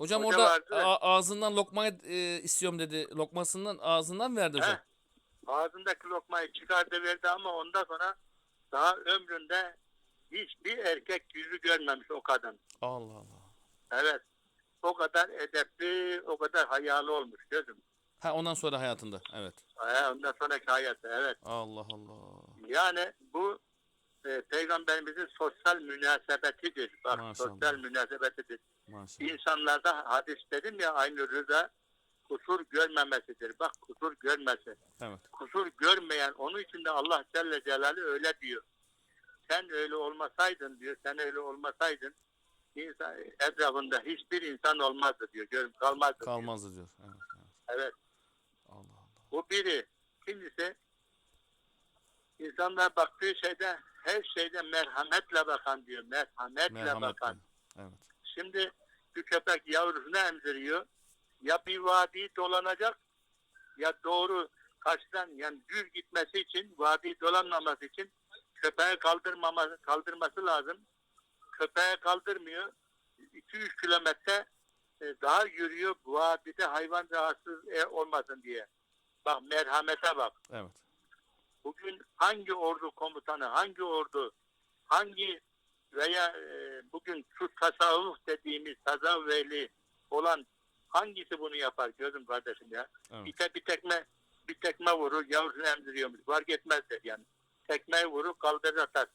Hocam Hoca orada vardı. a- ağzından lokma e, istiyorum dedi. Lokmasından ağzından verdi hocam. Heh. Ağzındaki lokmayı çıkardı verdi ama ondan sonra daha ömründe hiçbir erkek yüzü görmemiş o kadın. Allah Allah. Evet. O kadar edepli, o kadar hayalı olmuş gözüm. Ha ondan sonra hayatında. Evet. He, ondan sonraki hayatı evet. Allah Allah. Yani bu e, peygamberimizin sosyal münasebetidir. Bak Maşallah. sosyal münasebetidir. Maşallah. İnsanlarda hadis dedim ya aynı rıza kusur görmemesidir. Bak kusur görmesi. Evet. Kusur görmeyen onun için de Allah Celle Celaluhu öyle diyor. Sen öyle olmasaydın diyor. Sen öyle olmasaydın insan, etrafında hiçbir insan olmazdı diyor. Görüm kalmazdı. diyor. Kalmazdı diyor. Evet. evet. Evet. Allah Allah. Bu biri. İkincisi insanlar baktığı şeyde her şeyde merhametle bakan diyor. Merhametle Merhamet. bakan. Evet. Şimdi bir köpek yavrusunu emziriyor. Ya bir vadi dolanacak ya doğru karşıdan yani düz gitmesi için vadi dolanmaması için köpeği kaldırmaması kaldırması lazım. Köpeği kaldırmıyor. 2-3 kilometre e, daha yürüyor bu vadide hayvan rahatsız e, olmasın diye. Bak merhamete bak. Evet. Bugün hangi ordu komutanı, hangi ordu, hangi veya e, bugün şu tasavvuf dediğimiz tasavveli olan hangisi bunu yapar gözüm kardeşim ya. Evet. Bir, te, bir tekme bir tekme vurur yavrusunu emziriyormuş. Fark etmezler yani. Tekmeyi vurur kaldırır atar.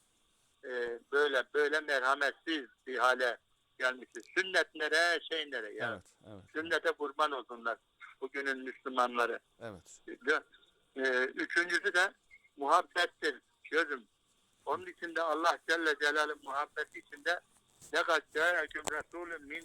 E, böyle böyle merhametsiz bir hale gelmişiz. Sünnetlere şeylere ya. Evet. Evet. Sünnete kurban olsunlar bugünün Müslümanları. Evet. Ee, üçüncüsü de muhabbettir gözüm. Onun içinde Allah Celle Celaluhu muhabbet içinde ne kadar Resulüm min